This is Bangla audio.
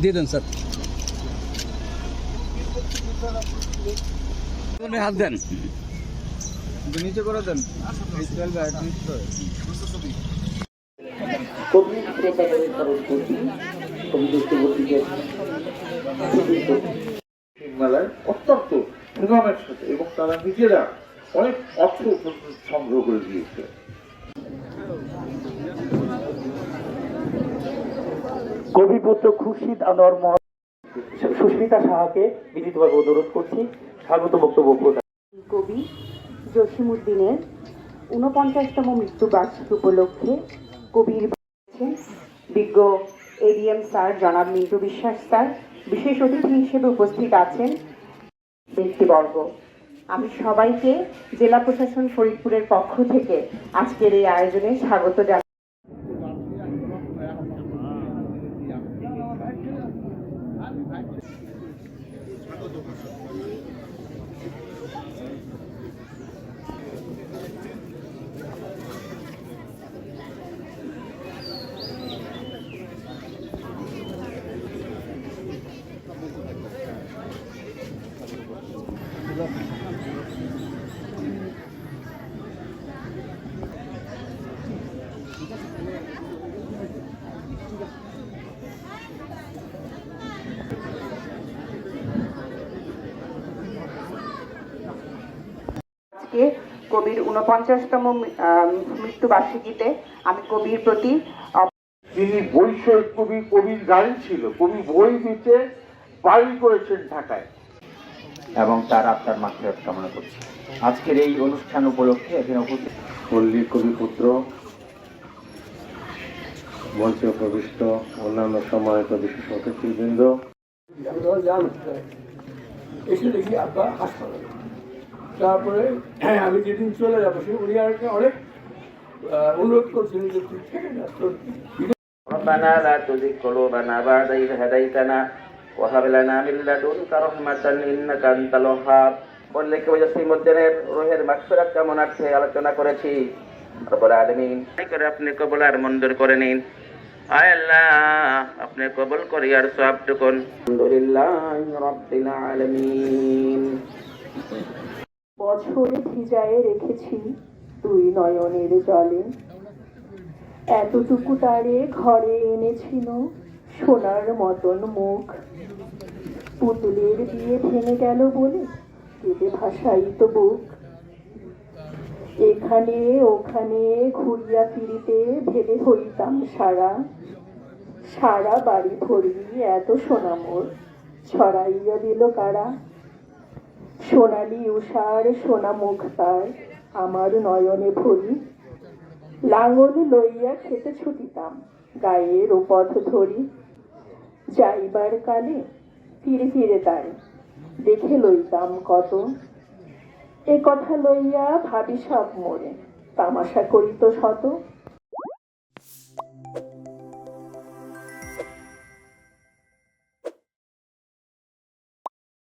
দিয়ে দেন স্যার। হাত দেন। নিচে করে দেন। মেলায় অত্যন্ত সুনামের সাথে এবং তারা নিজেরা অনেক অর্থ সংগ্রহ করে দিয়েছে। কবিপুত্র খুরশিদ আনোয়ার সুস্মিতা সাহাকে বিনীতভাবে অনুরোধ করছি স্বাগত বক্তব্য প্রদান কবি জসিমুদ্দিনের ঊনপঞ্চাশতম মৃত্যুবার্ষিকী উপলক্ষে কবির বিজ্ঞ এডিএম স্যার জনাব মিন্টু বিশ্বাস স্যার বিশেষ অতিথি হিসেবে উপস্থিত আছেন ব্যক্তিবর্গ। আমি সবাইকে জেলা প্রশাসন ফরিদপুরের পক্ষ থেকে আজকের এই আয়োজনে স্বাগত জানাই। আজকে কবির ঊনপঞ্চাশতম মৃত্যুবার্ষিকীতে আমি কবির প্রতি তিনি বৈষয়িক কবি কবির গাড়ি ছিল। কবি বই দিতে বাড়ি করেছেন ঢাকায়। এবং তার আত্মার মাফিরত কামনা করছি। আজকের এই অনুষ্ঠান উপলক্ষে এখানে উপস্থিত পল্লী কবিপুত্র মঞ্চে প্রবিষ্ট অন্যান্য সম্মানিত বিশেষ অতিথিবৃন্দ। তারপরে হ্যাঁ আমি যেদিন চলে যাবো সে উনি আর অনেক আহ, অনুরোধ করছিলেন যে তুই থেকে যা তোর ربنا لا تزغ قلوبنا بعد إذ هديتنا وهب لنا من لدنك رحمة إنك أنت الوهاب উল্লেখ জসিমুদ্দিনের রোহের মাগফিরাত কামনার্থে আলোচনা করেছি রব্বুল আলামিন করে আপনি কবুল আর মঞ্জুর করে নিন আয় আল্লাহ আপনি কবুল করি আর সব টুকুন আলহামদুলিল্লাহ রাব্বিল আলামিন বছরে ভিজায়ে রেখেছি তুই নয়নের জলে। এতটুকু তারে ঘরে এনেছিল সোনার মতন মুখ। পুতুলের বিয়ে ভেঙে গেল বলে কেঁদে ভাসাইত বুক। এখানে ওখানে ঘুরিয়া ফিরিতে ভেবে হইতাম সারা। সারা বাড়ি ভরি এত সোনামোর, ছড়াইয়া দিল কারা? সোনালি উষার, সোনা মুখ তার আমার নয়নে ভরি। লাঙল লইয়া খেতে ছুটিতাম গায়ের পথ ধরি। যাইবার কালে ফিরে ফিরে তাই দেখে লইতাম কত। এ কথা লইয়া ভাবি সব মোরে, তামাশা করিত শত।